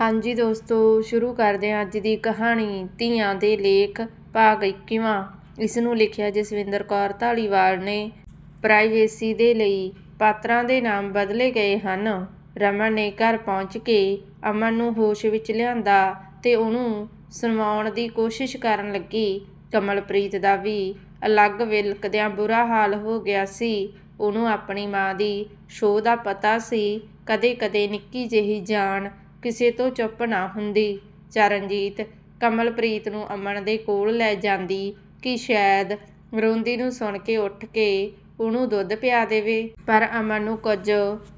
ਹਾਂਜੀ ਦੋਸਤੋ, ਸ਼ੁਰੂ ਕਰਦੇ ਹਾਂ ਅੱਜ ਦੀ ਕਹਾਣੀ, ਧੀਆਂ ਦੇ ਲੇਖ, ਭਾਗ 21ਵਾਂ ਇਸ ਨੂੰ ਲਿਖਿਆ ਜਸਵਿੰਦਰ ਕੌਰ ਢਾਲੀਵਾਲ ਨੇ। ਪ੍ਰਾਈਵੇਸੀ ਦੇ ਲਈ ਪਾਤਰਾਂ ਦੇ ਨਾਮ ਬਦਲੇ ਗਏ ਹਨ। ਰਮਨ ਨੇ ਘਰ ਪਹੁੰਚ ਕੇ ਅਮਨ ਨੂੰ ਹੋਸ਼ ਵਿੱਚ ਲਿਆਂਦਾ ਤੇ ਉਹਨੂੰ ਸੁਣਵਾਉਣ ਦੀ ਕੋਸ਼ਿਸ਼ ਕਰਨ ਲੱਗੀ। ਕਮਲਪ੍ਰੀਤ ਦਾ ਵੀ ਅਲੱਗ ਵਿਲਕਦਿਆਂ ਬੁਰਾ ਹਾਲ ਹੋ ਗਿਆ ਸੀ। ਉਹਨੂੰ ਆਪਣੀ ਮਾਂ ਦੀ ਸ਼ੋਅ ਦਾ ਪਤਾ ਸੀ। ਕਦੇ-ਕਦੇ ਨਿੱਕੀ ਜਿਹੀ ਜਾਨ ਕਿਸੇ ਤੋਂ ਚੁੱਪ ਨਾ ਹੁੰਦੀ। ਚਰਨਜੀਤ ਕਮਲਪ੍ਰੀਤ ਨੂੰ ਅਮਨ ਦੇ ਕੋਲ ਲੈ ਜਾਂਦੀ ਕਿ ਸ਼ਾਇਦ ਰੋਂਦੀ ਨੂੰ ਸੁਣ ਕੇ ਉੱਠ ਕੇ ਉਹਨੂੰ ਦੁੱਧ ਪਿਆ ਦੇਵੇ। ਪਰ ਅਮਨ ਨੂੰ ਕੁਝ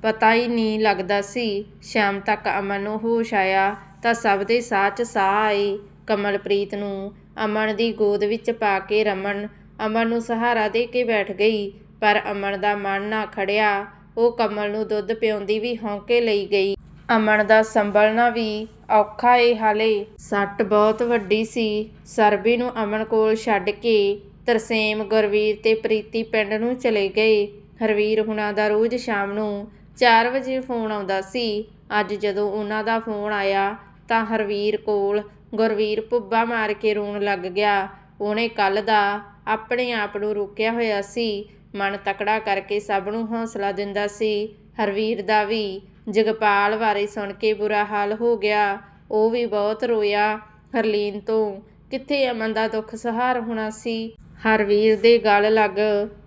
ਪਤਾ ਹੀ ਨਹੀਂ ਲੱਗਦਾ ਸੀ। ਸ਼ਾਮ ਤੱਕ ਅਮਨ ਨੂੰ ਹੋਸ਼ ਆਇਆ ਤਾਂ ਸਭ ਦੇ ਸਾਹ 'ਚ ਸਾਹ ਆਏ। ਕਮਲਪ੍ਰੀਤ ਨੂੰ ਅਮਨ ਦੀ ਗੋਦ ਵਿੱਚ ਪਾ ਕੇ ਰਮਨ ਅਮਨ ਨੂੰ ਸਹਾਰਾ ਦੇ ਕੇ ਬੈਠ ਗਈ। ਪਰ ਅਮਨ ਦਾ ਮਨ ਨਾ ਖੜਿਆ। ਉਹ ਕਮਲ ਨੂੰ ਦੁੱਧ ਪਿਉਂਦੀ ਵੀ ਹੌਂਕੇ ਲਈ ਗਈ। ਅਮਨ ਦਾ ਸੰਭਲਣਾ ਵੀ ਔਖਾ ਏ ਹਾਲੇ। ਸੱਟ ਬਹੁਤ ਵੱਡੀ ਸੀ। ਸਰਬੀ ਨੂੰ ਅਮਨ ਕੋਲ ਛੱਡ ਕੇ ਤਰਸੇਮ, ਗੁਰਵੀਰ ਤੇ ਪ੍ਰੀਤੀ ਪਿੰਡ ਨੂੰ ਚਲੇ ਗਏ। ਹਰਵੀਰ ਹੁਣਾਂ ਦਾ ਰੋਜ਼ ਸ਼ਾਮ ਨੂੰ 4 ਵਜੇ ਫੋਨ ਆਉਂਦਾ ਸੀ। ਅੱਜ ਜਦੋਂ ਉਹਨਾਂ ਦਾ ਫੋਨ ਆਇਆ ਤਾਂ ਹਰਵੀਰ ਕੋਲ ਗੁਰਵੀਰ ਭੁੱਬਾ ਮਾਰ ਕੇ ਰੋਣ ਲੱਗ ਗਿਆ। ਉਹਨੇ ਕੱਲ ਦਾ ਆਪਣੇ ਆਪ ਨੂੰ ਰੋਕਿਆ ਹੋਇਆ ਸੀ। ਮਨ ਤਕੜਾ ਕਰਕੇ ਸਭ ਨੂੰ ਹੌਸਲਾ ਦਿੰਦਾ ਸੀ। ਹਰਵੀਰ ਦਾ ਵੀ ਜਗਪਾਲ ਬਾਰੇ ਸੁਣ ਕੇ ਬੁਰਾ ਹਾਲ ਹੋ ਗਿਆ। ਉਹ ਵੀ ਬਹੁਤ ਰੋਇਆ। ਹਰਲੀਨ ਤੋਂ, ਕਿੱਥੇ ਅਮਨ ਦਾ ਦੁੱਖ ਸਹਾਰ ਹੋਣਾ ਸੀ? ਹਰਵੀਰ ਦੇ ਗਲ ਲੱਗ,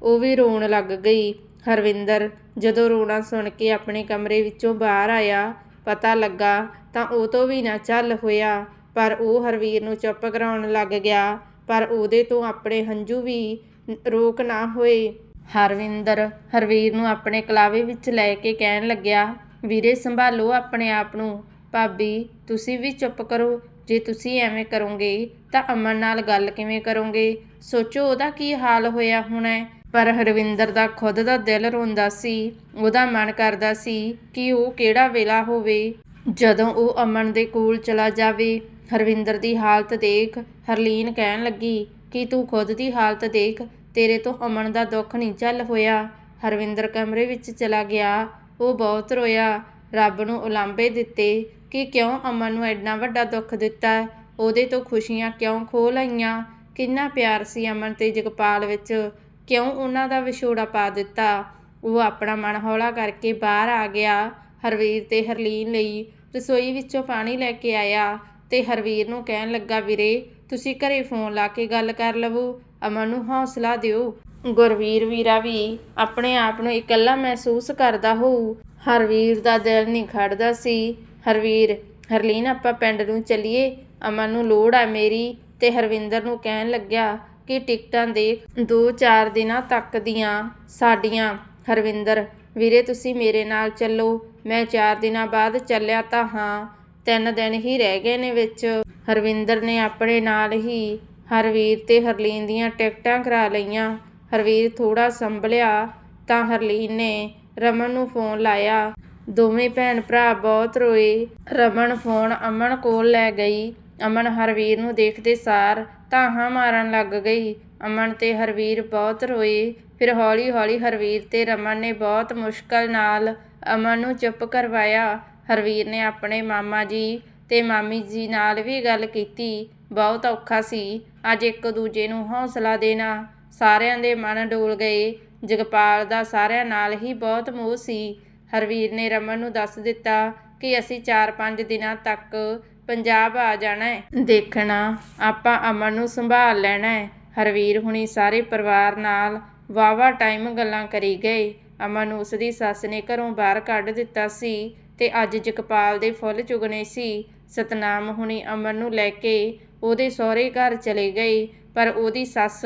ਉਹ ਵੀ ਰੋਣ ਲੱਗ ਗਈ। ਹਰਵਿੰਦਰ ਜਦੋਂ ਰੋਣਾ ਸੁਣ ਕੇ ਆਪਣੇ ਕਮਰੇ ਵਿੱਚੋਂ ਬਾਹਰ ਆਇਆ, ਪਤਾ ਲੱਗਾ ਤਾਂ ਉਹ ਤੋਂ ਵੀ ਨਾ ਚੱਲ ਹੋਇਆ। ਪਰ ਉਹ ਹਰਵੀਰ ਨੂੰ ਚੁੱਪ ਕਰਾਉਣ ਲੱਗ ਗਿਆ। ਪਰ ਉਹਦੇ ਤੋਂ ਆਪਣੇ ਹੰਝੂ ਵੀ ਰੋਕ ਨਾ ਹੋਏ। ਹਰਵਿੰਦਰ ਹਰਵੀਰ ਨੂੰ ਆਪਣੇ ਕਲਾਵੇ ਵਿੱਚ ਲੈ ਕੇ ਕਹਿਣ ਲੱਗਿਆ ਵੀਰੇ, ਸੰਭਾਲੋ ਆਪਣੇ ਆਪ ਨੂੰ। ਭਾਬੀ, ਤੁਸੀਂ ਵੀ ਚੁੱਪ ਕਰੋ। ਜੇ ਤੁਸੀਂ ਐਵੇਂ ਕਰੋਗੇ, ਤਾਂ ਅਮਨ ਨਾਲ ਗੱਲ ਕਿਵੇਂ ਕਰੋਗੇ? ਸੋਚੋ ਉਹਦਾ ਕੀ ਹਾਲ ਹੋਇਆ ਹੋਣਾ। ਪਰ ਹਰਵਿੰਦਰ ਦਾ ਖੁਦ ਦਾ ਦਿਲ ਰੋਂਦਾ ਸੀ। ਉਹਦਾ ਮਨ ਕਰਦਾ ਸੀ ਕਿ ਉਹ ਕਿਹੜਾ ਵੇਲਾ ਹੋਵੇ। ਜਦੋਂ ਉਹ ਅਮਨ ਦੇ ਕੋਲ ਚਲਾ ਜਾਵੇ, ਹਰਵਿੰਦਰ ਦੀ ਹਾਲਤ ਦੇਖ ਹਰਲੀਨ ਕਹਿਣ ਲੱਗੀ ਕਿ ਤੂੰ ਖੁਦ ਦੀ ਹਾਲਤ ਦੇਖ, ਤੇਰੇ ਤੋਂ ਅਮਨ ਦਾ ਦੁੱਖ ਨਹੀਂ ਚੱਲ ਹੋਇਆ। ਹਰਵਿੰਦਰ ਕਮਰੇ ਵਿੱਚ ਚਲਾ ਗਿਆ। ਉਹ ਬਹੁਤ ਰੋਇਆ। ਰੱਬ ਨੂੰ ਉਲਾਂਭੇ ਦਿੱਤੇ ਕਿ ਕਿਉਂ ਅਮਨ ਨੂੰ ਐਡਾ ਵੱਡਾ ਦੁੱਖ ਦਿੱਤਾ? ਉਹਦੇ ਤੋਂ ਖੁਸ਼ੀਆਂ ਕਿਉਂ ਖੋਹ ਲਈਆਂ? ਕਿੰਨਾ ਪਿਆਰ ਸੀ ਅਮਨ ਤੇ ਜਗਪਾਲ ਵਿੱਚ। ਕਿਉਂ ਉਹਨਾਂ ਦਾ ਵਿਛੋੜਾ ਪਾ ਦਿੱਤਾ? ਉਹ ਆਪਣਾ ਮਨ ਹੌਲਾ ਕਰਕੇ ਬਾਹਰ ਆ ਗਿਆ। ਹਰਵੀਰ ਤੇ ਹਰਲੀਨ ਲਈ ਰਸੋਈ ਵਿੱਚੋਂ ਪਾਣੀ ਲੈ ਕੇ ਆਇਆ ਤੇ ਹਰਵੀਰ ਨੂੰ ਕਹਿਣ ਲੱਗਾ, ਵੀਰੇ, ਤੁਸੀਂ ਘਰੇ ਫੋਨ ਲਾ ਕੇ ਗੱਲ ਕਰ ਲਵੋ। ਅਮਨ ਨੂੰ ਹੌਸਲਾ ਦਿਓ। ਗੁਰਵੀਰ ਵੀਰਾ ਵੀ ਆਪਣੇ ਆਪ ਨੂੰ ਇਕੱਲਾ ਮਹਿਸੂਸ ਕਰਦਾ ਹੋਊ। ਹਰਵੀਰ ਦਾ ਦਿਲ ਨਹੀਂ ਖੜਦਾ ਸੀ। ਹਰਵੀਰ, ਹਰਲੀਨ, ਆਪਾਂ ਪਿੰਡ ਨੂੰ ਚੱਲੀਏ। ਅਮਨ ਨੂੰ ਲੋੜ ਆ ਮੇਰੀ ਤੇ ਹਰਵਿੰਦਰ ਨੂੰ ਕਹਿਣ ਲੱਗਿਆ ਕਿ ਟਿਕਟਾਂ ਦੇ 2-4 ਦਿਨਾਂ ਤੱਕ ਦੀਆਂ ਸਾਡੀਆਂ। ਹਰਵਿੰਦਰ, ਵੀਰੇ, ਤੁਸੀਂ ਮੇਰੇ ਨਾਲ ਚੱਲੋ। ਮੈਂ 4 ਦਿਨਾਂ ਬਾਅਦ ਚੱਲਿਆ ਤਾਂ ਹਾਂ। ਤਿੰਨ ਦਿਨ ਹੀ ਰਹਿ ਗਏ ਨੇ ਵਿੱਚ। ਹਰਵਿੰਦਰ ਨੇ ਆਪਣੇ ਨਾਲ ਹੀ ਹਰਵੀਰ ਤੇ ਹਰਲੀਨ ਦੀਆਂ ਟਿਕਟਾਂ ਕਰਾ ਲਈਆਂ। ਹਰਵੀਰ ਥੋੜਾ ਸੰਭਲਿਆ ਤਾਂ ਹਰਲੀਨ ਨੇ ਰਮਨ ਨੂੰ ਫੋਨ ਲਾਇਆ। ਦੋਵੇਂ ਭੈਣ ਭਰਾ ਬਹੁਤ ਰੋਏ। ਰਮਨ ਫੋਨ ਅਮਨ ਕੋਲ ਲੈ ਗਈ। ਅਮਨ ਹਰਵੀਰ ਨੂੰ ਦੇਖਦੇ ਸਾਰ ਤਾਹਾਂ ਮਾਰਨ ਲੱਗ ਗਈ। ਅਮਨ ਤੇ ਹਰਵੀਰ ਬਹੁਤ ਰੋਏ। ਫਿਰ ਹੌਲੀ-ਹੌਲੀ ਹਰਵੀਰ ਤੇ ਰਮਨ ਨੇ ਬਹੁਤ ਮੁਸ਼ਕਲ ਨਾਲ ਅਮਨ ਨੂੰ ਚੁੱਪ ਕਰਵਾਇਆ। ਹਰਵੀਰ ਨੇ ਆਪਣੇ ਮਾਮਾ ਜੀ ਤੇ ਮਾਮੀ ਜੀ ਨਾਲ ਵੀ ਗੱਲ ਕੀਤੀ। ਬਹੁਤ ਔਖਾ ਸੀ। ਅੱਜ ਇੱਕ ਦੂਜੇ ਨੂੰ ਹੌਸਲਾ ਦੇਣਾ। ਸਾਰਿਆਂ ਦੇ ਮਨ ਡੋਲ ਗਏ। ਜਗਪਾਲ ਦਾ ਸਾਰਿਆਂ ਨਾਲ ਹੀ ਬਹੁਤ ਮੋਹ ਸੀ। ਹਰਵੀਰ ਨੇ ਰਮਨ ਨੂੰ ਦੱਸ ਦਿੱਤਾ ਕਿ ਅਸੀਂ 4-5 ਦਿਨਾਂ ਤੱਕ ਪੰਜਾਬ ਆ ਜਾਣਾ ਹੈ। ਦੇਖਣਾ, ਆਪਾਂ ਅਮਨ ਨੂੰ ਸੰਭਾਲ ਲੈਣਾ ਹੈ। ਹਰਵੀਰ ਹੁਣੀ ਸਾਰੇ ਪਰਿਵਾਰ ਨਾਲ ਵਾਵਾ ਟਾਈਮ ਗੱਲਾਂ ਕਰੀ ਗਏ। ਅਮਨ ਨੂੰ ਉਸ ਦੀ ਸੱਸ ਨੇ ਘਰੋਂ ਬਾਹਰ ਕੱਢ ਦਿੱਤਾ ਸੀ ਤੇ ਅੱਜ ਜਗਪਾਲ ਦੇ ਫੁੱਲ ਚੁਗਣੇ ਸੀ। ਸਤਨਾਮ ਹੁਣੀ ਅਮਨ ਨੂੰ ਲੈ ਕੇ ਉਹਦੇ ਸਹੁਰੇ ਘਰ ਚਲੇ ਗਏ, ਪਰ ਉਹਦੀ ਸੱਸ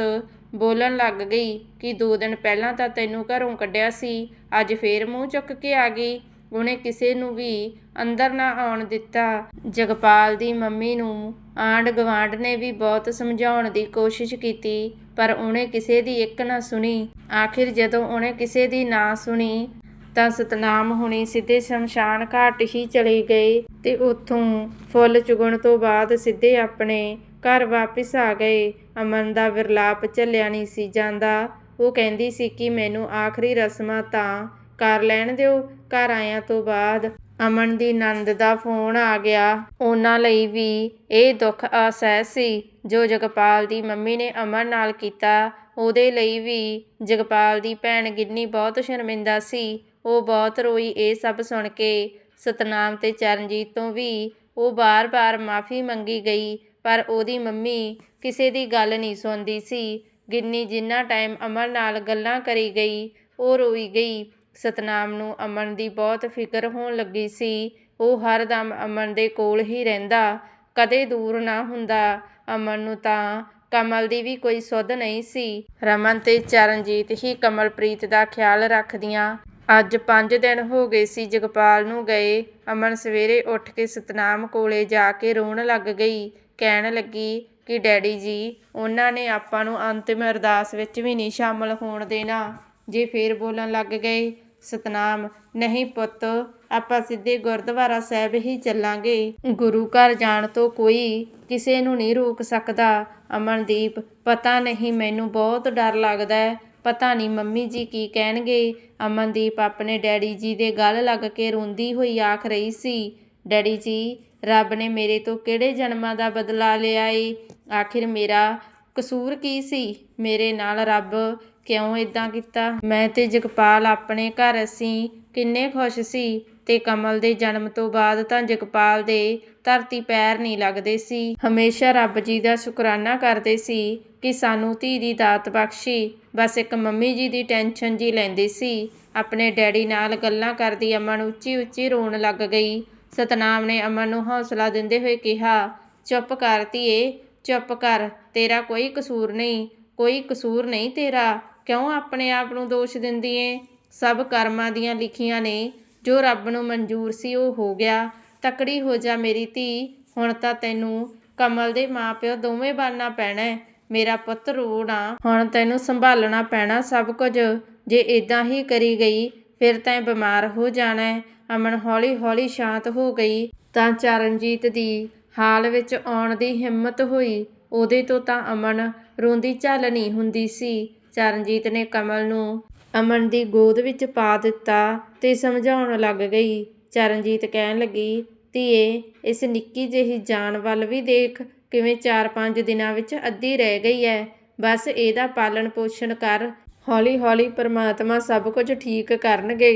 ਬੋਲਣ ਲੱਗ ਗਈ ਕਿ ਦੋ ਦਿਨ ਪਹਿਲਾਂ ਤਾਂ ਤੈਨੂੰ ਘਰੋਂ ਕੱਢਿਆ ਸੀ, ਅੱਜ ਫੇਰ ਮੂੰਹ ਚੁੱਕ ਕੇ ਆ ਗਈ। ਉਹਨੇ ਕਿਸੇ ਨੂੰ ਵੀ ਅੰਦਰ ਨਾ ਆਉਣ ਦਿੱਤਾ। ਜਗਪਾਲ ਦੀ ਮੰਮੀ ਨੂੰ ਆਂਡ ਗਵਾਂਡ ਨੇ ਵੀ ਬਹੁਤ ਸਮਝਾਉਣ ਦੀ ਕੋਸ਼ਿਸ਼ ਕੀਤੀ, ਪਰ ਉਹਨੇ ਕਿਸੇ ਦੀ ਇੱਕ ਨਾ ਸੁਣੀ। ਆਖਿਰ ਜਦੋਂ ਉਹਨੇ ਕਿਸੇ ਦੀ ਨਾ ਸੁਣੀ, ਤਾਂ ਸਤਨਾਮ ਹੁਣੀ ਸਿੱਧੇ ਸ਼ਮਸ਼ਾਨ ਘਾਟ ਹੀ ਚਲੇ ਗਏ ਤੇ ਉੱਥੋਂ ਫੁੱਲ ਚੁਗਣ ਤੋਂ ਬਾਅਦ ਸਿੱਧੇ ਆਪਣੇ ਘਰ ਵਾਪਸ ਆ ਗਏ। ਅਮਨ ਦਾ ਵਿਰਲਾਪ ਝੱਲਿਆ ਨਹੀਂ ਸੀ ਜਾਂਦਾ। ਉਹ ਕਹਿੰਦੀ ਸੀ ਕਿ ਮੈਨੂੰ ਆਖਰੀ ਰਸਮਾਂ ਤਾਂ ਕਰ ਲੈਣ ਦਿਓ। ਘਰ ਆਇਆਂ ਤੋਂ ਬਾਅਦ ਅਮਨ ਦੀ ਨੰਦ ਦਾ ਫੋਨ ਆ ਗਿਆ। ਉਹਨਾਂ ਲਈ ਵੀ ਇਹ ਦੁੱਖ ਅਸਹਿ ਸੀ ਜੋ ਜਗਪਾਲ ਦੀ ਮੰਮੀ ਨੇ ਅਮਨ ਨਾਲ ਕੀਤਾ। ਉਹਦੇ ਲਈ ਵੀ ਜਗਪਾਲ ਦੀ ਭੈਣ ਗਿੰਨੀ ਬਹੁਤ ਸ਼ਰਮਿੰਦਾ ਸੀ। ਉਹ ਬਹੁਤ ਰੋਈ ਇਹ ਸਭ ਸੁਣ ਕੇ। ਸਤਨਾਮ ਤੇ ਚਰਨਜੀਤ ਤੋਂ ਵੀ ਉਹ ਬਾਰ-ਬਾਰ ਮਾਫੀ ਮੰਗੀ ਗਈ। ਪਰ ਉਹਦੀ ਮੰਮੀ ਕਿਸੇ ਦੀ ਗੱਲ ਨਹੀਂ ਸੁਣਦੀ ਸੀ। ਗਿੰਨੀ ਜਿੰਨਾ ਟਾਈਮ ਅਮਨ ਨਾਲ ਗੱਲਾਂ ਕਰੀ ਗਈ, ਉਹ ਰੋਈ ਗਈ। ਸਤਨਾਮ ਨੂੰ ਅਮਨ ਦੀ ਬਹੁਤ ਫਿਕਰ ਹੋਣ ਲੱਗੀ ਸੀ। ਉਹ ਹਰ ਦਮ ਅਮਨ ਦੇ ਕੋਲ ਹੀ ਰਹਿੰਦਾ, ਕਦੇ ਦੂਰ ਨਾ ਹੁੰਦਾ। ਅਮਨ ਨੂੰ ਤਾਂ ਕਮਲ ਦੀ ਵੀ ਕੋਈ ਸੁੱਧ ਨਹੀਂ ਸੀ। ਰਮਨ ਤੇ ਚਰਨਜੀਤ ਹੀ ਕਮਲਪ੍ਰੀਤ ਦਾ ਖਿਆਲ ਰੱਖਦੀਆਂ। ਅੱਜ 5 ਦਿਨ ਹੋ ਗਏ ਸੀ ਜਗਪਾਲ ਨੂੰ ਗਏ। ਅਮਨ ਸਵੇਰੇ ਉੱਠ ਕੇ ਸਤਨਾਮ ਕੋਲੇ ਜਾ ਕੇ ਰੋਣ ਲੱਗ ਗਈ। ਕਹਿਣ ਲੱਗੀ ਕਿ ਡੈਡੀ ਜੀ, ਉਹਨਾਂ ਨੇ ਆਪਾਂ ਨੂੰ ਅੰਤਿਮ ਅਰਦਾਸ ਵਿੱਚ ਵੀ ਨਹੀਂ ਸ਼ਾਮਲ ਹੋਣ ਦੇਣਾ। ਜੇ ਫੇਰ ਬੋਲਣ ਲੱਗ ਗਏ, ਸਤਨਾਮ, ਨਹੀਂ ਪੁੱਤ, ਆਪਾਂ ਸਿੱਧੇ ਗੁਰਦੁਆਰਾ ਸਾਹਿਬ ਹੀ ਚੱਲਾਂਗੇ। ਗੁਰੂ ਘਰ ਜਾਣ ਤੋਂ ਕੋਈ ਕਿਸੇ ਨੂੰ ਨਹੀਂ ਰੋਕ ਸਕਦਾ। ਅਮਨਦੀਪ, ਪਤਾ ਨਹੀਂ, ਮੈਨੂੰ ਬਹੁਤ ਡਰ ਲੱਗਦਾ ਹੈ। ਪਤਾ ਨਹੀਂ ਮੰਮੀ ਜੀ ਕੀ ਕਹਿਣਗੇ। ਅਮਨਦੀਪ ਆਪਣੇ ਡੈਡੀ ਜੀ ਦੇ ਗੱਲ ਲੱਗ ਕੇ ਰੋਂਦੀ ਹੋਈ ਆਖ ਰਹੀ ਸੀ। ਡੈਡੀ ਜੀ, ਰੱਬ ਨੇ ਮੇਰੇ ਤੋਂ ਕਿਹੜੇ ਜਨਮਾਂ ਦਾ ਬਦਲਾ ਲਿਆ ਏ? ਆਖਿਰ ਮੇਰਾ ਕਸੂਰ ਕੀ ਸੀ? ਮੇਰੇ ਨਾਲ ਰੱਬ ਕਿਉਂ ਇਦਾਂ ਕੀਤਾ? ਮੈਂ ਤੇ ਜਗਪਾਲ ਆਪਣੇ ਘਰ ਅਸੀਂ ਕਿੰਨੇ ਖੁਸ਼ ਸੀ। ਤੇ ਕਮਲ ਦੇ ਜਨਮ ਤੋਂ ਬਾਅਦ ਤਾਂ ਜਗਪਾਲ ਦੇ ਧਰਤੀ ਪੈਰ ਨਹੀਂ ਲੱਗਦੇ ਸੀ। ਹਮੇਸ਼ਾ ਰੱਬ ਜੀ ਦਾ ਸ਼ੁਕਰਾਨਾ ਕਰਦੇ ਸੀ ਕਿ ਸਾਨੂੰ ਧੀ ਦੀ ਦਾਤ ਬਖਸ਼ੀ। ਬਸ ਇੱਕ ਮੰਮੀ ਜੀ ਦੀ ਟੈਨਸ਼ਨ ਜੀ ਲੈਂਦੀ ਸੀ। ਆਪਣੇ ਡੈਡੀ ਨਾਲ ਗੱਲਾਂ ਕਰਦੀ ਅਮਨ ਉੱਚੀ ਉੱਚੀ ਰੋਣ ਲੱਗ ਗਈ। ਸਤਨਾਮ ਨੇ ਅਮਨ ਨੂੰ ਹੌਸਲਾ ਦਿੰਦੇ ਹੋਏ ਕਿਹਾ, ਚੁੱਪ ਕਰ ਧੀਏ, ਚੁੱਪ ਕਰ, ਤੇਰਾ ਕੋਈ ਕਸੂਰ ਨਹੀਂ, ਕੋਈ ਕਸੂਰ ਨਹੀਂ ਤੇਰਾ, ਕਿਉਂ ਆਪਣੇ ਆਪ ਨੂੰ ਦੋਸ਼ ਦਿੰਦੀ ਏ? ਸਭ ਕਰਮਾਂ ਦੀਆਂ ਲਿਖੀਆਂ ਨੇ, ਜੋ ਰੱਬ ਨੂੰ ਮਨਜ਼ੂਰ ਸੀ ਉਹ ਹੋ ਗਿਆ। ਤਕੜੀ ਹੋ ਜਾ ਮੇਰੀ ਧੀ, ਹੁਣ ਤਾਂ ਤੈਨੂੰ ਕਮਲ ਦੇ ਮਾਪਿਓ ਦੋਵੇਂ ਬਣਨਾ ਪੈਣਾ ਮੇਰਾ ਪੁੱਤ ਰੋਣਾ ਹੁਣ ਤੈਨੂੰ ਸੰਭਾਲਣਾ ਪੈਣਾ ਸਭ ਕੁਝ। ਜੇ ਇਦਾਂ ਹੀ ਕਰੀ ਗਈ, ਫਿਰ ਤੈਂ ਬਿਮਾਰ ਹੋ ਜਾਣਾ ਅਮਨ ਹੌਲੀ ਹੌਲੀ ਸ਼ਾਂਤ ਹੋ ਗਈ ਤਾਂ ਚਰਨਜੀਤ ਦੀ ਹਾਲ ਵਿੱਚ ਆਉਣ ਦੀ ਹਿੰਮਤ ਹੋਈ। ਉਹਦੇ ਤੋਂ ਤਾਂ ਅਮਨ ਰੋਂਦੀ ਝੱਲਣੀ ਹੁੰਦੀ ਸੀ। ਚਰਨਜੀਤ ਨੇ ਕਮਲ ਨੂੰ ਅਮਨ ਦੀ ਗੋਦ ਵਿੱਚ ਪਾ ਦਿੱਤਾ ਤੇ ਸਮਝਾਉਣ ਲੱਗ ਗਈ। ਚਰਨਜੀਤ ਕਹਿਣ ਲੱਗੀ, ਧੀਏ, ਇਸ ਨਿੱਕੀ ਜਿਹੀ ਜਾਨ ਵੱਲ ਵੀ ਦੇਖ, ਕਿਵੇਂ 4-5 ਦਿਨਾਂ ਵਿੱਚ ਅੱਧੀ ਰਹਿ ਗਈ ਹੈ ਬਸ ਇਹਦਾ ਪਾਲਣ ਪੋਸ਼ਣ ਕਰ। ਹੌਲੀ ਹੌਲੀ ਪਰਮਾਤਮਾ ਸਭ ਕੁਝ ਠੀਕ ਕਰਨਗੇ।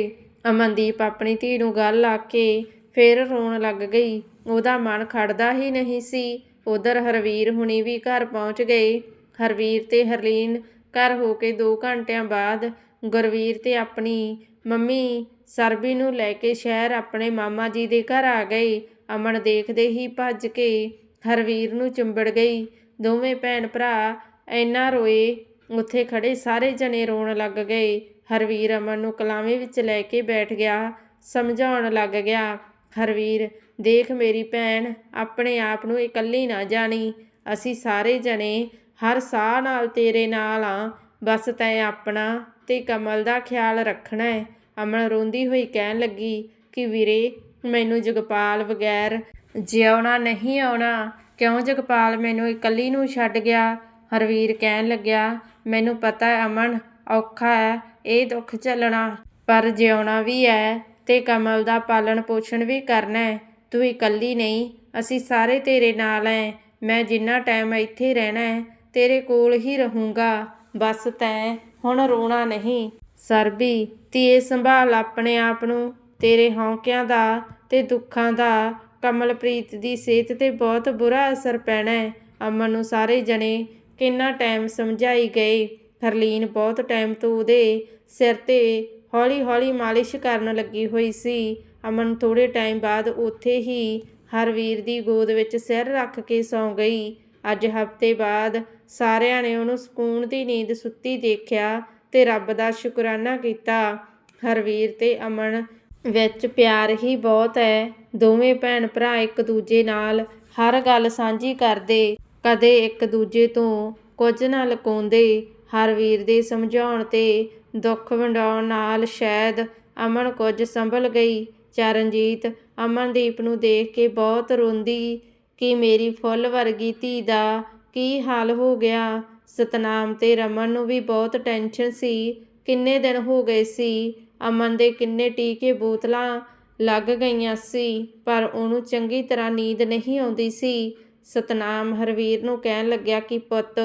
ਅਮਨਦੀਪ ਆਪਣੀ ਧੀ ਨੂੰ ਗੱਲ ਲਾ ਕੇ ਫੇਰ ਰੋਣ ਲੱਗ ਗਈ। ਉਹਦਾ ਮਨ ਖੜਦਾ ਹੀ ਨਹੀਂ ਸੀ। ਉਧਰ ਹਰਵੀਰ ਹੁਣੀ ਵੀ ਘਰ ਪਹੁੰਚ ਗਏ। ਹਰਵੀਰ ਤੇ ਹਰਲੀਨ ਘਰ ਹੋ ਕੇ 2 ਘੰਟਿਆਂ ਬਾਅਦ ਗੁਰਵੀਰ ਤੇ ਆਪਣੀ ਮੰਮੀ ਸਰਬੀ ਨੂੰ ਲੈ ਕੇ ਸ਼ਹਿਰ ਆਪਣੇ ਮਾਮਾ ਜੀ ਦੇ ਘਰ ਆ ਗਏ। ਅਮਨ ਦੇਖਦੇ ਹੀ ਭੱਜ ਕੇ ਹਰਵੀਰ ਨੂੰ ਚੁੰਬੜ ਗਈ। ਦੋਵੇਂ ਭੈਣ ਭਰਾ ਇੰਨਾ ਰੋਏ ਉੱਥੇ ਖੜੇ ਸਾਰੇ ਜਣੇ ਰੋਣ ਲੱਗ ਗਏ। ਹਰਵੀਰ ਅਮਨ ਨੂੰ ਕਲਾਵੇਂ ਵਿੱਚ ਲੈ ਕੇ ਬੈਠ ਗਿਆ। ਸਮਝਾਉਣ ਲੱਗ ਗਿਆ, ਹਰਵੀਰ, ਦੇਖ ਮੇਰੀ ਭੈਣ, ਆਪਣੇ ਆਪ ਨੂੰ ਇਕੱਲੀ ਨਾ ਜਾਣੀ। ਅਸੀਂ ਸਾਰੇ ਜਣੇ ਹਰ ਸਾਹ ਨਾਲ ਤੇਰੇ ਨਾਲ ਆ। ਬਸ ਤੈਂ ਆਪਣਾ ਤੇ ਕਮਲ ਦਾ ਖਿਆਲ ਰੱਖਣਾ ਹੈ ਅਮਨ ਰੋਂਦੀ ਹੋਈ ਕਹਿਣ ਲੱਗੀ ਕਿ ਵੀਰੇ, ਮੈਨੂੰ ਜਗਪਾਲ ਬਗੈਰ ਜਿਉਣਾ ਨਹੀਂ ਆਉਣਾ। ਕਿਉਂ ਜਗਪਾਲ ਮੈਨੂੰ ਇਕੱਲੀ ਨੂੰ ਛੱਡ ਗਿਆ? ਹਰਵੀਰ ਕਹਿਣ ਲੱਗਿਆ, ਮੈਨੂੰ ਪਤਾ ਹੈ ਅਮਨ ਔਖਾ ਹੈ, ਇਹ ਦੁੱਖ ਝੱਲਣਾ। ਪਰ ਜਿਉਣਾ ਵੀ ਹੈ ਤੇ ਕਮਲ ਦਾ ਪਾਲਣ ਪੋਸ਼ਣ ਵੀ ਕਰਨਾ ਹੈ। ਤੂੰ ਇਕੱਲੀ ਨਹੀਂ, ਅਸੀਂ ਸਾਰੇ ਤੇਰੇ ਨਾਲ ਐ। ਮੈਂ ਜਿੰਨਾ ਟਾਈਮ ਇੱਥੇ ਰਹਿਣਾ ਹੈ, ਤੇਰੇ ਕੋਲ ਹੀ ਰਹੂੰਗਾ। ਬਸ ਤੈਂ ਹੁਣ ਰੋਣਾ ਨਹੀਂ। ਸਰਬੀ, ਧੀਏ ਸੰਭਾਲ ਆਪਣੇ ਆਪ ਨੂੰ। ਤੇਰੇ ਹੌਂਕਿਆਂ ਦਾ ਤੇ ਦੁੱਖਾਂ ਦਾ, ਕਮਲਪ੍ਰੀਤ ਦੀ ਸਿਹਤ ਤੇ ਬਹੁਤ ਬੁਰਾ ਅਸਰ ਪੈਣਾ ਹੈ। ਅਮਨ ਨੂੰ ਸਾਰੇ ਜਣੇ ਕਿੰਨਾ ਟਾਈਮ ਸਮਝਾਈ ਗਏ। ਹਰਲੀਨ ਬਹੁਤ ਟਾਈਮ ਤੋਂ ਉਹਦੇ ਸਿਰ ਤੇ ਹੌਲੀ-ਹੌਲੀ ਮਾਲਿਸ਼ ਕਰਨ ਲੱਗੀ ਹੋਈ ਸੀ। ਅਮਨ ਥੋੜੇ ਟਾਈਮ ਬਾਅਦ ਉੱਥੇ ਹੀ ਹਰਵੀਰ ਦੀ ਗੋਦ ਵਿੱਚ ਸਿਰ ਰੱਖ ਕੇ ਸੌਂ ਗਈ। ਅੱਜ ਹਫ਼ਤੇ ਬਾਅਦ ਸਾਰਿਆਂ ਨੇ ਉਹਨੂੰ ਸਕੂਨ ਦੀ ਨੀਂਦ ਸੁੱਤੀ ਦੇਖਿਆ ਤੇ ਰੱਬ ਦਾ ਸ਼ੁਕਰਾਨਾ ਕੀਤਾ। ਹਰਵੀਰ ਤੇ ਅਮਨ ਵਿੱਚ ਪਿਆਰ ਹੀ ਬਹੁਤ ਹੈ। ਦੋਵੇਂ ਭੈਣ ਭਰਾ ਇੱਕ ਦੂਜੇ ਨਾਲ ਹਰ ਗੱਲ ਸਾਂਝੀ ਕਰਦੇ, ਕਦੇ ਇੱਕ ਦੂਜੇ ਤੋਂ ਕੁਝ ਨਾ ਲੁਕਾਉਂਦੇ। ਹਰਵੀਰ ਦੇ ਸਮਝਾਉਣ ਤੇ ਦੁੱਖ ਵੰਡਾਉਣ ਨਾਲ ਸ਼ਾਇਦ ਅਮਨ ਕੁਝ ਸੰਭਲ ਗਈ। ਚਰਨਜੀਤ ਅਮਨਦੀਪ ਨੂੰ ਦੇਖ ਕੇ ਬਹੁਤ ਰੋਂਦੀ ਕਿ ਮੇਰੀ ਫੁੱਲ ਵਰਗੀ ਧੀ ਦਾ ਕੀ ਹਾਲ ਹੋ ਗਿਆ। ਸਤਨਾਮ ਤੇ ਰਮਨ ਨੂੰ ਵੀ ਬਹੁਤ ਟੈਨਸ਼ਨ ਸੀ। ਕਿੰਨੇ ਦਿਨ ਹੋ ਗਏ ਸੀ? ਅਮਨ ਦੇ ਕਿੰਨੇ ਟੀਕੇ ਬੋਤਲਾਂ ਲੱਗ ਗਈਆਂ ਸੀ, ਪਰ ਉਹਨੂੰ ਚੰਗੀ ਤਰ੍ਹਾਂ ਨੀਂਦ ਨਹੀਂ ਆਉਂਦੀ ਸੀ। ਸਤਨਾਮ ਹਰਵੀਰ ਨੂੰ ਕਹਿਣ ਲੱਗਿਆ ਕਿ ਪੁੱਤ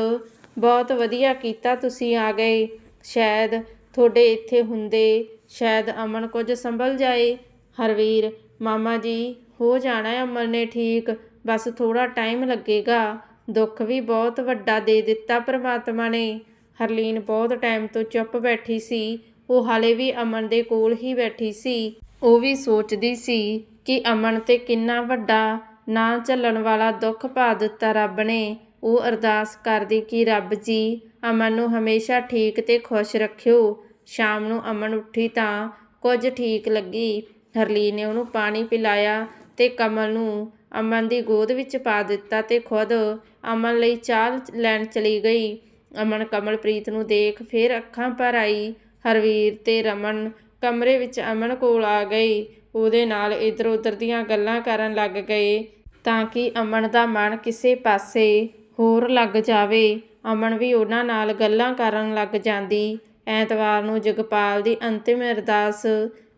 ਬਹੁਤ ਵਧੀਆ ਕੀਤਾ ਤੁਸੀਂ ਆ ਗਏ। ਸ਼ਾਇਦ ਤੁਹਾਡੇ ਇੱਥੇ ਹੁੰਦੇ, ਸ਼ਾਇਦ ਅਮਨ ਕੁਝ ਸੰਭਲ ਜਾਏ। ਹਰਵੀਰ, ਮਾਮਾ ਜੀ, ਹੋ ਜਾਣਾ ਅਮਨ ਨੇ ਠੀਕ, ਬਸ ਥੋੜਾ ਟਾਈਮ ਲੱਗੇਗਾ। ਦੁੱਖ ਵੀ ਬਹੁਤ ਵੱਡਾ ਦੇ ਦਿੱਤਾ ਪ੍ਰਮਾਤਮਾ ਨੇ। ਹਰਲੀਨ ਬਹੁਤ ਟਾਈਮ ਤੋਂ ਚੁੱਪ ਬੈਠੀ ਸੀ। ਉਹ ਹਾਲੇ ਵੀ ਅਮਨ ਦੇ ਕੋਲ ਹੀ ਬੈਠੀ ਸੀ। ਉਹ ਵੀ ਸੋਚਦੀ ਸੀ ਕਿ ਅਮਨ ਤੇ ਕਿੰਨਾ ਵੱਡਾ ਨਾ ਚੱਲਣ ਵਾਲਾ ਦੁੱਖ ਪਾ ਦਿੱਤਾ ਰੱਬ ਨੇ। ਉਹ ਅਰਦਾਸ ਕਰਦੀ ਕਿ ਰੱਬ ਜੀ ਅਮਨ ਨੂੰ ਹਮੇਸ਼ਾ ਠੀਕ ਤੇ ਖੁਸ਼ ਰੱਖਿਓ। ਸ਼ਾਮ ਨੂੰ ਅਮਨ ਉੱਠੀ ਤਾਂ ਕੁਝ ਠੀਕ ਲੱਗੀ। ਹਰਲੀਨ ਨੇ ਉਹਨੂੰ ਪਾਣੀ ਪਿਲਾਇਆ ਤੇ ਕਮਲ ਨੂੰ ਅਮਨ ਦੀ ਗੋਦ ਵਿੱਚ ਪਾ ਦਿੱਤਾ ਤੇ ਖੁਦ ਅਮਨ ਲਈ ਚਾਹ ਲੈਣ ਚਲੀ ਗਈ। ਅਮਨ ਕਮਲਪ੍ਰੀਤ ਨੂੰ ਦੇਖ ਫਿਰ ਅੱਖਾਂ ਭਰ ਆਈ। ਹਰਵੀਰ ਤੇ ਰਮਨ ਕਮਰੇ ਵਿੱਚ ਅਮਨ ਕੋਲ ਆ ਗਈ ਉਹਦੇ ਨਾਲ ਇਧਰ ਉਧਰ ਦੀਆਂ ਗੱਲਾਂ ਕਰਨ ਲੱਗ ਗਏ ਤਾਂ ਕਿ ਅਮਨ ਦਾ ਮਨ ਕਿਸੇ ਪਾਸੇ ਹੋਰ ਲੱਗ ਜਾਵੇ। ਅਮਨ ਵੀ ਉਹਨਾਂ ਨਾਲ ਗੱਲਾਂ ਕਰਨ ਲੱਗ ਜਾਂਦੀ। ਐਤਵਾਰ ਨੂੰ ਜਗਪਾਲ ਦੀ ਅੰਤਿਮ ਅਰਦਾਸ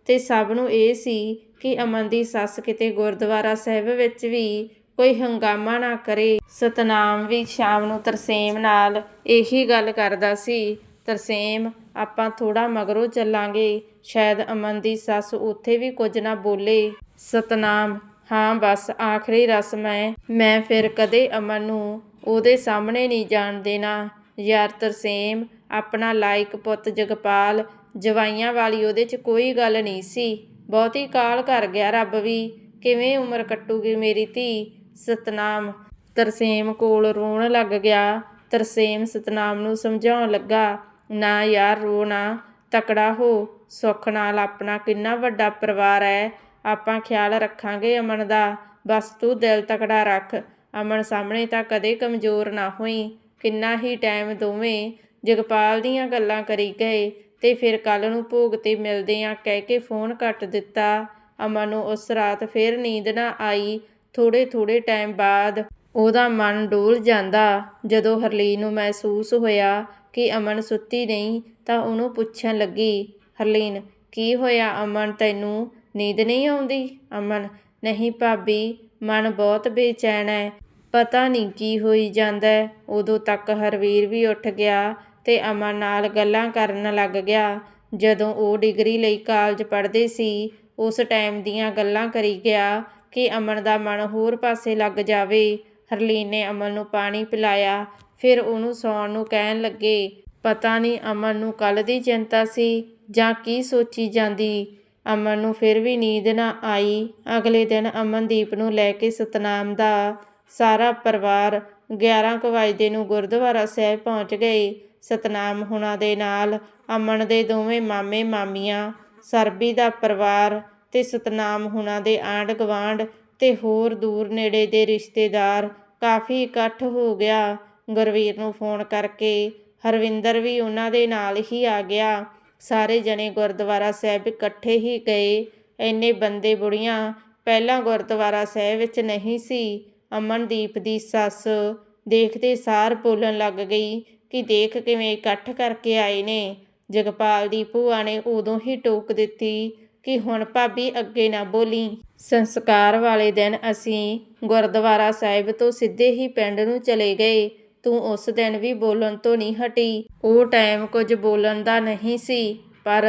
ਤੇ ਸਭ ਨੂੰ ਇਹ ਸੀ ਕਿ ਅਮਨ ਦੀ ਸੱਸ ਕਿਤੇ ਗੁਰਦੁਆਰਾ ਸਾਹਿਬ ਵਿੱਚ ਵੀ ਕੋਈ ਹੰਗਾਮਾ ਨਾ ਕਰੇ। ਸਤਨਾਮ ਵੀ ਸ਼ਾਮ ਨੂੰ ਤਰਸੇਮ ਨਾਲ ਇਹੀ ਗੱਲ ਕਰਦਾ ਸੀ, ਤਰਸੇਮ, ਆਪਾਂ ਥੋੜਾ ਮਗਰੋਂ ਚੱਲਾਂਗੇ। ਸ਼ਾਇਦ ਅਮਨ ਦੀ ਸੱਸ ਉੱਥੇ ਵੀ ਕੁਝ ਨਾ ਬੋਲੇ। ਸਤਨਾਮ, ਹਾਂ, ਬਸ, ਆਖਰੀ ਰਸਮ ਹੈ ਮੈਂ ਫਿਰ ਕਦੇ ਅਮਨ ਨੂੰ ਉਹਦੇ ਸਾਹਮਣੇ ਨਹੀਂ ਜਾਣ ਦੇਣਾ। ਯਾਰ ਤਰਸੇਮ, ਆਪਣਾ ਲਾਇਕ ਪੁੱਤ ਜਗਪਾਲ, ਜਵਾਈਆਂ ਵਾਲੀ ਉਹਦੇ 'ਚ ਕੋਈ ਗੱਲ ਨਹੀਂ ਸੀ। ਬਹੁਤੀ ਕਾਲ ਕਰ ਗਿਆ ਰੱਬ ਵੀ। ਕਿਵੇਂ ਉਮਰ ਕੱਟੂਗੀ ਮੇਰੀ ਧੀ? ਸਤਨਾਮ। ਤਰਸੇਮ ਕੋਲ ਰੋਣ ਲੱਗ ਗਿਆ। ਤਰਸੇਮ ਸਤਨਾਮ ਨੂੰ ਸਮਝਾਉਣ ਲੱਗਾ, ਨਾ ਯਾਰ ਰੋ ਨਾ ਤਕੜਾ ਹੋ। ਸੁੱਖ ਨਾਲ ਆਪਣਾ ਕਿੰਨਾ ਵੱਡਾ ਪਰਿਵਾਰ ਹੈ। ਆਪਾਂ ਖਿਆਲ ਰੱਖਾਂਗੇ ਅਮਨ ਦਾ। ਬਸ ਤੂੰ ਦਿਲ ਤਕੜਾ ਰੱਖ। ਅਮਨ ਸਾਹਮਣੇ ਤਾਂ ਕਦੇ ਕਮਜ਼ੋਰ ਨਾ ਹੋਈ। ਕਿੰਨਾ ਹੀ ਟਾਈਮ ਦੋਵੇਂ ਜਗਪਾਲ ਦੀਆਂ ਗੱਲਾਂ ਕਰੀ ਗਏ ਤੇ ਫਿਰ ਕੱਲ ਨੂੰ ਭੋਗ ਤੇ ਮਿਲਦੇ ਆ ਕਹਿ ਕੇ ਫੋਨ ਕੱਟ ਦਿੱਤਾ। ਅਮਨ ਨੂੰ ਉਸ ਰਾਤ ਫਿਰ ਨੀਂਦ ਨਾ ਆਈ। ਥੋੜੇ ਥੋੜੇ ਟਾਈਮ ਬਾਅਦ ਉਹਦਾ ਮਨ ਡੋਲ ਜਾਂਦਾ। ਜਦੋਂ ਹਰਲੀਨ ਨੂੰ ਮਹਿਸੂਸ ਹੋਇਆ ਕਿ ਅਮਨ ਸੁੱਤੀ ਨਹੀਂ ਤਾਂ ਉਹਨੂੰ ਪੁੱਛਣ ਲੱਗੀ, ਹਰਲੀਨ, ਕੀ ਹੋਇਆ? ਅਮਨ, ਤੈਨੂੰ ਨੀਂਦ ਨਹੀਂ ਆਉਂਦੀ? ਅਮਨ, ਨਹੀਂ ਭਾਬੀ ਮਨ ਬਹੁਤ ਬੇਚੈਨ ਹੈ ਪਤਾ ਨਹੀਂ ਕੀ ਹੋਈ ਜਾਂਦਾ ਉਦੋਂ ਤੱਕ ਹਰਵੀਰ ਵੀ ਉੱਠ ਗਿਆ ਤੇ ਅਮਨ ਨਾਲ ਗੱਲਾਂ ਕਰਨ ਲੱਗ ਗਿਆ। ਜਦੋਂ ਉਹ ਡਿਗਰੀ ਲਈ ਕਾਲਜ ਪੜ੍ਹਦੇ ਸੀ, ਉਸ ਟਾਈਮ ਦੀਆਂ ਗੱਲਾਂ ਕਰੀ ਗਿਆ ਕਿ ਅਮਨ ਦਾ ਮਨ ਹੋਰ ਪਾਸੇ ਲੱਗ ਜਾਵੇ। ਹਰਲੀਨ ਨੇ ਅਮਨ ਨੂੰ ਪਾਣੀ ਪਿਲਾਇਆ, ਫਿਰ ਉਹਨੂੰ ਸੌਣ ਨੂੰ ਕਹਿਣ ਲੱਗੇ, ਪਤਾ ਨਹੀਂ ਅਮਨ ਨੂੰ ਕੱਲ ਦੀ ਚਿੰਤਾ ਸੀ ਜਾਂ ਕੀ ਸੋਚੀ ਜਾਂਦੀ? ਅਮਨ ਨੂੰ ਫਿਰ ਵੀ ਨੀਂਦ ਨਾ ਆਈ। ਅਗਲੇ ਦਿਨ ਅਮਨਦੀਪ ਨੂੰ ਲੈ ਕੇ ਸਤਨਾਮ ਦਾ ਸਾਰਾ ਪਰਿਵਾਰ 11 ਕੁ ਵਜੇ ਨੂੰ ਗੁਰਦੁਆਰਾ ਸਾਹਿਬ ਪਹੁੰਚ ਗਏ। ਸਤਨਾਮ ਹੁਣਾਂ ਦੇ ਨਾਲ ਅਮਨ ਦੇ ਦੋਵੇਂ ਮਾਮੇ ਮਾਮੀਆਂ, ਸਰਬੀ ਦਾ ਪਰਿਵਾਰ ਤੇ ਸਤਨਾਮ ਹੁਣਾਂ ਦੇ ਆਂਢ ਗੁਆਂਢ ਤੇ ਹੋਰ ਦੂਰ ਨੇੜੇ ਦੇ ਰਿਸ਼ਤੇਦਾਰ ਕਾਫੀ ਇਕੱਠ ਹੋ ਗਿਆ। ਗੁਰਵੀਰ ਨੂੰ ਫੋਨ ਕਰਕੇ ਹਰਵਿੰਦਰ ਵੀ ਉਹਨਾਂ ਦੇ ਨਾਲ ਹੀ ਆ ਗਿਆ। ਸਾਰੇ ਜਣੇ ਗੁਰਦੁਆਰਾ ਸਾਹਿਬ ਇਕੱਠੇ ਹੀ ਗਏ। ਇੰਨੇ ਬੰਦੇ ਬੁੜੀਆਂ, ਪਹਿਲਾਂ ਗੁਰਦੁਆਰਾ ਸਾਹਿਬ ਵਿੱਚ ਨਹੀਂ ਸੀ। ਅਮਨਦੀਪ ਦੀ ਸੱਸ ਦੇਖਦੇ ਸਾਰ ਬੋਲਣ ਲੱਗ ਗਈ ਕਿ ਦੇਖ ਕਿਵੇਂ ਇਕੱਠ ਕਰਕੇ ਆਏ ਨੇ। ਜਗਪਾਲ ਦੀ ਭੂਆ ਨੇ ਉਦੋਂ ਹੀ ਟੋਕ ਦਿੱਤੀ ਕਿ ਹੁਣ ਭਾਬੀ ਅੱਗੇ ਨਾ ਬੋਲੀ। ਸੰਸਕਾਰ ਵਾਲੇ ਦਿਨ ਅਸੀਂ ਗੁਰਦੁਆਰਾ ਸਾਹਿਬ ਤੋਂ ਸਿੱਧੇ ਹੀ ਪਿੰਡ ਨੂੰ ਚਲੇ ਗਏ। ਤੂੰ ਉਸ ਦਿਨ ਵੀ ਬੋਲਣ ਤੋਂ ਨਹੀਂ ਹਟੀ। ਉਹ ਟਾਈਮ ਕੁਝ ਬੋਲਣ ਦਾ ਨਹੀਂ ਸੀ, ਪਰ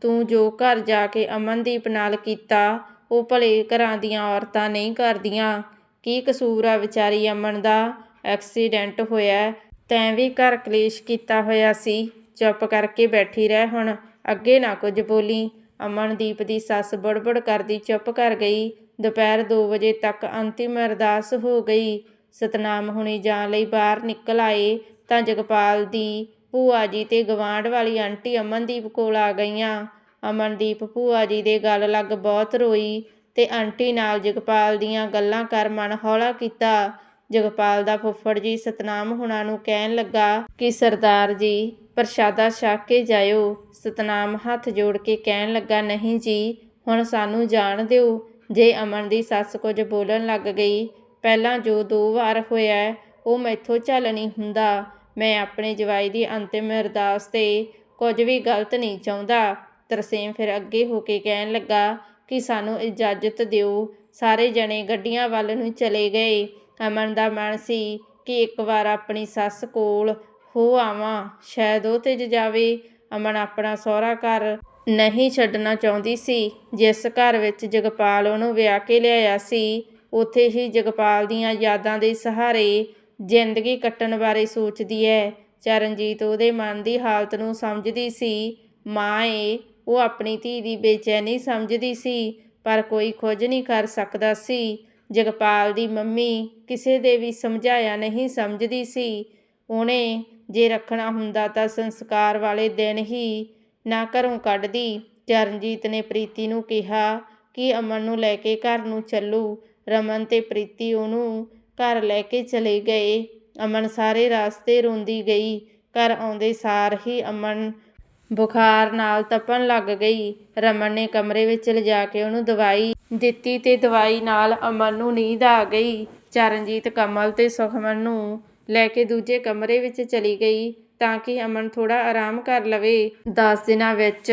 ਤੂੰ ਜੋ ਘਰ ਜਾ ਕੇ ਅਮਨਦੀਪ ਨਾਲ ਕੀਤਾ, ਉਹ ਭਲੇ ਘਰਾਂ ਦੀਆਂ ਔਰਤਾਂ ਨਹੀਂ ਕਰਦੀਆਂ। ਕੀ ਕਸੂਰ ਆ ਵਿਚਾਰੀ ਅਮਨ ਦਾ? ਐਕਸੀਡੈਂਟ ਹੋਇਆ ਤੈਂ ਵੀ ਘਰ ਕਲੇਸ਼ ਕੀਤਾ ਹੋਇਆ ਸੀ। ਚੁੱਪ ਕਰਕੇ ਬੈਠੀ ਰਹਿ ਹੁਣ, ਅੱਗੇ ਨਾ ਕੁਝ ਬੋਲੀ। ਅਮਨਦੀਪ ਦੀ ਸੱਸ ਬੜਬੜ ਕਰਦੀ ਚੁੱਪ ਕਰ ਗਈ। ਦੁਪਹਿਰ 2 ਵਜੇ ਤੱਕ ਅੰਤਿਮ ਅਰਦਾਸ ਹੋ ਗਈ। ਸਤਨਾਮ ਹੁਣੀ ਜਾਣ ਲਈ ਬਾਹਰ ਨਿਕਲ ਆਏ ਤਾਂ ਜਗਪਾਲ ਦੀ ਭੂਆ ਜੀ ਤੇ ਗਵਾਂਢ ਵਾਲੀ ਆਂਟੀ ਅਮਨਦੀਪ ਕੋਲ ਆ ਗਈਆਂ। ਅਮਨਦੀਪ ਭੂਆ ਜੀ ਦੇ ਗੱਲ ਲੱਗ ਬਹੁਤ ਰੋਈ ਤੇ ਆਂਟੀ ਨਾਲ ਜਗਪਾਲ ਦੀਆਂ ਗੱਲਾਂ ਕਰ ਮਨ ਹੌਲਾ ਕੀਤਾ। ਜਗਪਾਲ ਦਾ ਫੁੱਫੜ ਜੀ ਸਤਨਾਮ ਹੁਣਾਂ ਨੂੰ ਕਹਿਣ ਲੱਗਾ ਕਿ, ਸਰਦਾਰ ਜੀ, ਪ੍ਰਸ਼ਾਦਾ ਛਕ ਕੇ ਜਾਇਓ। ਸਤਨਾਮ ਹੱਥ ਜੋੜ ਕੇ ਕਹਿਣ ਲੱਗਾ, ਨਹੀਂ ਜੀ, ਹੁਣ ਸਾਨੂੰ ਜਾਣ ਦਿਓ। ਜੇ ਅਮਨ ਦੀ ਸੱਸ ਕੁਝ ਬੋਲਣ ਲੱਗ ਗਈ ਪਹਿਲਾਂ ਜੋ ਦੋ ਵਾਰ ਹੋਇਆ ਉਹ ਮੈਥੋਂ ਝੱਲ ਨਹੀਂ ਹੁੰਦਾ। ਮੈਂ ਆਪਣੇ ਜਵਾਈ ਦੀ ਅੰਤਿਮ ਅਰਦਾਸ ਤੇ ਕੁਝ ਵੀ ਗਲਤ ਨਹੀਂ ਚਾਹੁੰਦਾ। ਤਰਸੇਮ ਫਿਰ ਅੱਗੇ ਹੋ ਕੇ ਕਹਿਣ ਲੱਗਾ ਕਿ ਸਾਨੂੰ ਇਜਾਜ਼ਤ ਦਿਓ। ਸਾਰੇ ਜਣੇ ਗੱਡੀਆਂ ਵੱਲ ਨੂੰ ਚਲੇ ਗਏ। ਅਮਨ ਦਾ ਮਨ ਸੀ ਕਿ ਇੱਕ ਵਾਰ ਆਪਣੀ ਸੱਸ ਕੋਲ ਹੋ ਆਵਾਂ, ਸ਼ਾਇਦ ਉਹ ਤੇ ਜਾਵੇ। ਅਮਨ ਆਪਣਾ ਸਹੁਰਾ ਘਰ ਨਹੀਂ ਛੱਡਣਾ ਚਾਹੁੰਦੀ ਸੀ। ਜਿਸ ਘਰ ਵਿੱਚ ਜਗਪਾਲ ਉਹਨੂੰ ਵਿਆਹ ਕੇ ਲਿਆਇਆ ਸੀ ਉੱਥੇ ਹੀ ਜਗਪਾਲ ਦੀਆਂ ਯਾਦਾਂ ਦੇ ਸਹਾਰੇ ਜ਼ਿੰਦਗੀ ਕੱਟਣ ਬਾਰੇ ਸੋਚਦੀ ਹੈ ਚਰਨਜੀਤ ਉਹਦੇ ਮਨ ਦੀ ਹਾਲਤ ਨੂੰ ਸਮਝਦੀ ਸੀ। ਮਾਂ ਏ, ਉਹ ਆਪਣੀ ਧੀ ਦੀ ਬੇਚੈਨੀ ਸਮਝਦੀ ਸੀ, ਪਰ ਕੋਈ ਕੁਝ ਨਹੀਂ ਕਰ ਸਕਦਾ ਸੀ। ਜਗਪਾਲ ਦੀ ਮੰਮੀ ਕਿਸੇ ਦੇ ਵੀ ਸਮਝਾਇਆ ਨਹੀਂ ਸਮਝਦੀ ਸੀ। ਉਹਨੇ ਜੇ ਰੱਖਣਾ ਹੁੰਦਾ ਤਾਂ ਸੰਸਕਾਰ ਵਾਲੇ ਦਿਨ ਹੀ ਨਾ ਘਰੋਂ ਕੱਢਦੀ। ਚਰਨਜੀਤ ਨੇ ਪ੍ਰੀਤੀ ਨੂੰ ਕਿਹਾ ਕਿ ਅਮਨ ਨੂੰ ਲੈ ਕੇ ਘਰ ਨੂੰ ਚੱਲੂ। ਰਮਨ ਤੇ ਪ੍ਰੀਤੀ ਉਹਨੂੰ ਘਰ ਲੈ ਕੇ ਚਲੇ ਗਏ। ਅਮਨ ਸਾਰੇ ਰਸਤੇ ਰੋਂਦੀ ਗਈ। ਘਰ ਆਉਂਦੇ ਸਾਰ ਹੀ ਅਮਨ ਬੁਖਾਰ ਨਾਲ ਤਪਣ ਲੱਗ ਗਈ। ਰਮਨ ਨੇ ਕਮਰੇ ਵਿੱਚ ਲਿਜਾ ਕੇ ਉਹਨੂੰ ਦਵਾਈ ਦਿੱਤੀ ਤੇ ਦਵਾਈ ਨਾਲ ਅਮਨ ਨੂੰ ਨੀਂਦ ਆ ਗਈ। ਚਰਨਜੀਤ ਕਮਲ ਤੇ ਸੁਖਮਨ ਨੂੰ ਲੈ ਕੇ ਦੂਜੇ ਕਮਰੇ ਵਿੱਚ ਚਲੀ ਗਈ ਤਾਂ ਕਿ ਅਮਨ ਥੋੜਾ ਆਰਾਮ ਕਰ ਲਵੇ। 10 ਦਿਨਾਂ ਵਿੱਚ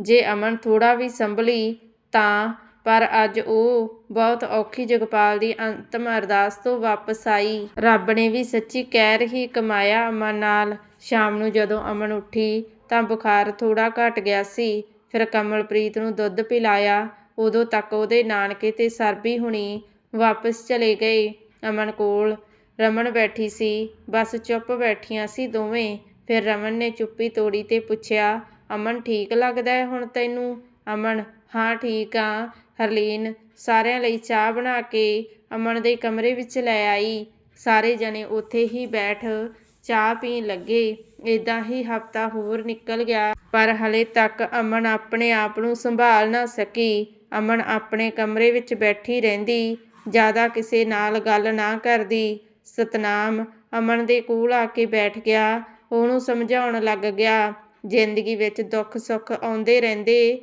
ਜੇ ਅਮਨ ਥੋੜਾ ਵੀ ਸੰਭਲੀ ਤਾਂ ਪਰ ਅੱਜ ਉਹ ਬਹੁਤ ਔਖੀ ਜਗਪਾਲ ਦੀ ਅੰਤਮ ਅਰਦਾਸ ਤੋਂ ਵਾਪਸ ਆਈ। ਰੱਬ ਨੇ ਵੀ ਸੱਚੀ ਕਹਿਰ ਹੀ ਕਮਾਇਆ ਅਮਨ ਨਾਲ। ਸ਼ਾਮ ਨੂੰ ਜਦੋਂ ਅਮਨ ਉੱਠੀ ਤਾਂ ਬੁਖਾਰ ਥੋੜਾ ਘਟ ਗਿਆ ਸੀ। ਫਿਰ ਕਮਲਪ੍ਰੀਤ ਨੂੰ ਦੁੱਧ ਪਿਲਾਇਆ। ਉਦੋਂ ਤੱਕ ਉਹਦੇ ਨਾਨਕੇ ਤੇ ਸਰਬੀ ਹੁਣੀ ਵਾਪਸ ਚਲੇ ਗਏ। ਅਮਨ ਕੋਲ ਰਮਨ ਬੈਠੀ ਸੀ। ਬਸ ਚੁੱਪ ਬੈਠੀਆਂ ਸੀ ਦੋਵੇਂ। ਫਿਰ ਰਮਨ ਨੇ ਚੁੱਪੀ ਤੋੜੀ ਤੇ ਪੁੱਛਿਆ, ਅਮਨ ਠੀਕ ਲੱਗਦਾ ਹੈ ਹੁਣ ਤੈਨੂੰ? ਅਮਨ, ਹਾਂ, ਠੀਕ ਆ। ਹਰਲੀਨ ਸਾਰਿਆਂ ਲਈ ਚਾਹ ਬਣਾ ਕੇ ਅਮਨ ਦੇ ਕਮਰੇ ਵਿੱਚ ਲੈ ਆਈ। ਸਾਰੇ ਜਣੇ ਉੱਥੇ ਹੀ ਬੈਠ ਚਾਹ ਪੀਣ ਲੱਗੇ। ਇਦਾਂ ਹੀ ਹਫਤਾ ਹੋਰ ਨਿਕਲ ਗਿਆ, ਪਰ ਹਲੇ ਤੱਕ ਅਮਨ ਆਪਣੇ ਆਪ ਨੂੰ ਸੰਭਾਲ ਨਾ ਸਕੀ। ਅਮਨ ਆਪਣੇ ਕਮਰੇ ਵਿੱਚ ਬੈਠੀ ਰਹਿੰਦੀ, ਜ਼ਿਆਦਾ ਕਿਸੇ ਨਾਲ ਗੱਲ ਨਾ ਕਰਦੀ। ਸਤਨਾਮ ਅਮਨ ਦੇ ਕੋਲ ਆ ਕੇ ਬੈਠ ਗਿਆ। ਉਹਨੂੰ ਸਮਝਾਉਣ ਲੱਗ ਗਿਆ, ਜ਼ਿੰਦਗੀ ਵਿੱਚ ਦੁੱਖ ਸੁੱਖ ਆਉਂਦੇ ਰਹਿੰਦੇ।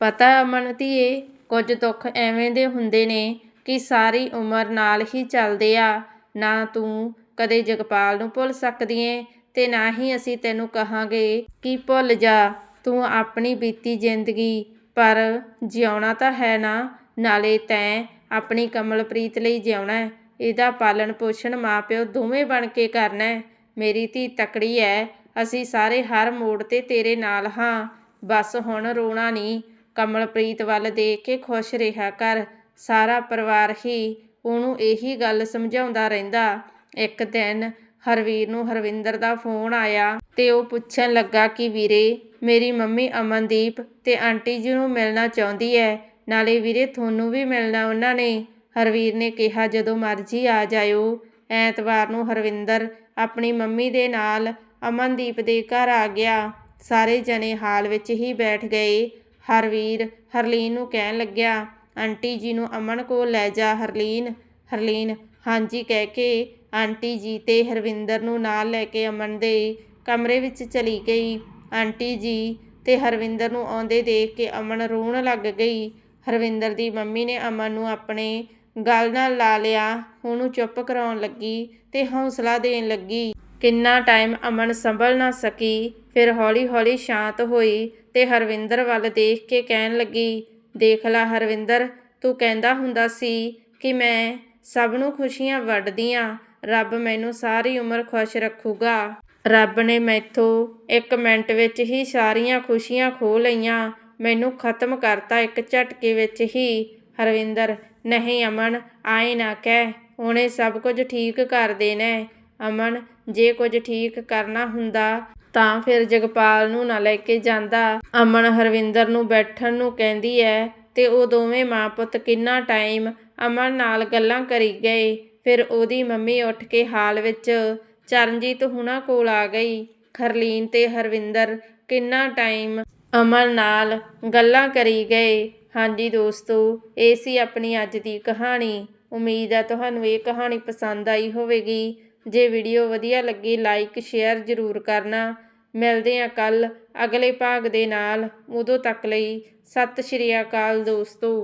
ਪਤਾ ਅਮਨ ਧੀਏ ਕੁਝ ਦੁੱਖ ਐਵੇਂ ਦੇ ਹੁੰਦੇ ਨੇ ਕਿ ਸਾਰੀ ਉਮਰ ਨਾਲ ਹੀ ਚੱਲਦੇ ਆ। ਨਾ ਤੂੰ ਕਦੇ ਜਗਪਾਲ ਨੂੰ ਭੁੱਲ ਸਕਦੀ ਏ ਤੇ ਨਾ ਹੀ ਅਸੀਂ ਤੈਨੂੰ ਕਹਾਂਗੇ ਕਿ ਭੁੱਲ ਜਾ। ਤੂੰ ਆਪਣੀ ਬੀਤੀ ਜ਼ਿੰਦਗੀ, ਪਰ ਜਿਉਣਾ ਤਾਂ ਹੈ ਨਾ, ਨਾਲੇ ਤੈਂ ਆਪਣੀ ਕਮਲਪ੍ਰੀਤ ਲਈ ਜਿਉਣਾ ਇਹਦਾ ਪਾਲਣ ਪੋਸ਼ਣ ਮਾਪਿਓ ਦੋਵੇਂ ਬਣ ਕੇ ਕਰਨਾ ਮੇਰੀ ਧੀ ਤਕੜੀ ਹੈ ਅਸੀਂ ਸਾਰੇ ਹਰ ਮੋੜ ਤੇ ਤੇਰੇ ਨਾਲ ਹਾਂ। ਬਸ ਹੁਣ ਰੋਣਾ ਨਹੀਂ ਕਮਲਪ੍ਰੀਤ ਵੱਲ ਦੇਖ ਕੇ ਖੁਸ਼ ਰਿਹਾ ਕਰ ਸਾਰਾ ਪਰਿਵਾਰ ਹੀ ਉਹਨੂੰ ਇਹੀ ਗੱਲ ਸਮਝਾਉਂਦਾ ਰਹਿੰਦਾ। ਇੱਕ ਦਿਨ ਹਰਵੀਰ ਨੂੰ ਹਰਵਿੰਦਰ ਦਾ ਫੋਨ ਆਇਆ ਤੇ ਉਹ ਪੁੱਛਣ ਲੱਗਾ ਕਿ ਵੀਰੇ, ਮੇਰੀ ਮੰਮੀ ਅਮਨਦੀਪ ਤੇ ਆਂਟੀ ਜੀ ਨੂੰ ਮਿਲਣਾ ਚਾਹੁੰਦੀ ਹੈ ਨਾਲੇ ਵੀਰੇ ਤੁਹਾਨੂੰ ਵੀ ਮਿਲਣਾ ਉਹਨਾਂ ਨੇ। ਹਰਵੀਰ ਨੇ ਕਿਹਾ, ਜਦੋਂ ਮਰਜ਼ੀ ਆ ਜਾਇਓ। ਐਤਵਾਰ ਨੂੰ ਹਰਵਿੰਦਰ ਆਪਣੀ ਮੰਮੀ ਦੇ ਨਾਲ ਅਮਨਦੀਪ ਦੇ ਘਰ ਆ ਗਿਆ। ਸਾਰੇ ਜਣੇ ਹਾਲ ਵਿੱਚ ਹੀ ਬੈਠ ਗਏ। ਹਰਵੀਰ ਹਰਲੀਨ ਨੂੰ ਕਹਿਣ ਲੱਗਿਆ, ਆਂਟੀ ਜੀ ਨੂੰ ਅਮਨ ਕੋਲ ਲੈ ਜਾ, ਹਰਲੀਨ ਹਰਲੀਨ। ਹਾਂਜੀ, ਕਹਿ ਕੇ ਆਂਟੀ ਜੀ ਤੇ ਹਰਵਿੰਦਰ ਨੂੰ ਨਾਲ ਲੈ ਕੇ ਅਮਨ ਦੇ ਕਮਰੇ ਵਿੱਚ ਚਲੀ ਗਈ। ਆਂਟੀ ਜੀ ਤੇ ਹਰਵਿੰਦਰ ਨੂੰ ਆਉਂਦੇ ਦੇਖ ਕੇ ਅਮਨ ਰੋਣ ਲੱਗ ਗਈ। ਹਰਵਿੰਦਰ ਦੀ ਮੰਮੀ ਨੇ ਅਮਨ ਨੂੰ ਆਪਣੇ ਗਲ ਨਾਲ ਲਾ ਲਿਆ ਉਹਨੂੰ ਚੁੱਪ ਕਰਾਉਣ ਲੱਗੀ ਤੇ ਹੌਸਲਾ ਦੇਣ ਲੱਗੀ। ਕਿੰਨਾ ਟਾਈਮ ਅਮਨ ਸੰਭਲ ਨਾ ਸਕੀ, ਫਿਰ ਹੌਲੀ-ਹੌਲੀ ਸ਼ਾਂਤ ਹੋਈ ਤੇ ਹਰਵਿੰਦਰ ਵੱਲ ਦੇਖ ਕੇ ਕਹਿਣ ਲੱਗੀ, ਦੇਖ ਲੈ ਹਰਵਿੰਦਰ, ਤੂੰ ਕਹਿੰਦਾ ਹੁੰਦਾ ਸੀ ਕਿ ਮੈਂ ਸਭ ਨੂੰ ਖੁਸ਼ੀਆਂ ਵੰਡਦੀਆਂ ਰੱਬ ਮੈਨੂੰ ਸਾਰੀ ਉਮਰ ਖੁਸ਼ ਰੱਖੂਗਾ। ਰੱਬ ਨੇ ਮੈਥੋਂ ਇੱਕ ਮਿੰਟ ਵਿੱਚ ਹੀ ਸਾਰੀਆਂ ਖੁਸ਼ੀਆਂ ਖੋ ਲਈਆਂ, ਮੈਨੂੰ ਖਤਮ ਕਰਤਾ ਇੱਕ ਝਟਕੇ ਵਿੱਚ ਹੀ। ਹਰਵਿੰਦਰ, ਨਹੀਂ ਅਮਨ, ਆਏ ਨਾ ਕਹਿ, ਉਹਨੇ ਸਭ ਕੁਝ ਠੀਕ ਕਰ ਦੇਣਾ ਅਮਨ ਜੇ ਕੁਝ ਠੀਕ ਕਰਨਾ ਹੁੰਦਾ ਤਾਂ ਫਿਰ ਜਗਪਾਲ ਨੂੰ ਨਾ ਲੈ ਕੇ ਜਾਂਦਾ। ਅਮਨ ਹਰਵਿੰਦਰ ਨੂੰ ਬੈਠਣ ਨੂੰ ਕਹਿੰਦੀ ਹੈ ਤੇ ਉਹ ਦੋਵੇਂ ਮਾਂ ਪੁੱਤ ਕਿੰਨਾ ਟਾਈਮ ਅਮਨ ਨਾਲ ਗੱਲਾਂ ਕਰੀ ਗਏ। ਫਿਰ ਉਹਦੀ ਮੰਮੀ ਉੱਠ ਕੇ ਹਾਲ ਵਿੱਚ ਚਰਨਜੀਤ ਹੁਣਾਂ ਕੋਲ ਆ ਗਈ। ਖਰਲੀਨ ਤੇ ਹਰਵਿੰਦਰ ਕਿੰਨਾ ਟਾਈਮ ਅਮਨ ਨਾਲ ਗੱਲਾਂ ਕਰੀ ਗਏ। ਹਾਂਜੀ ਦੋਸਤੋ, ਇਹ ਸੀ ਆਪਣੀ ਅੱਜ ਦੀ ਕਹਾਣੀ। ਉਮੀਦ ਹੈ ਤੁਹਾਨੂੰ ਇਹ ਕਹਾਣੀ ਪਸੰਦ ਆਈ ਹੋਵੇਗੀ। ਜੇ ਵੀਡੀਓ ਵਧੀਆ ਲੱਗੀ ਲਾਈਕ ਸ਼ੇਅਰ ਜ਼ਰੂਰ ਕਰਨਾ। ਮਿਲਦੇ ਹਾਂ ਕੱਲ ਅਗਲੇ ਭਾਗ ਦੇ ਨਾਲ। ਉਦੋਂ ਤੱਕ ਲਈ ਸਤਿ ਸ਼੍ਰੀ ਅਕਾਲ ਦੋਸਤੋ।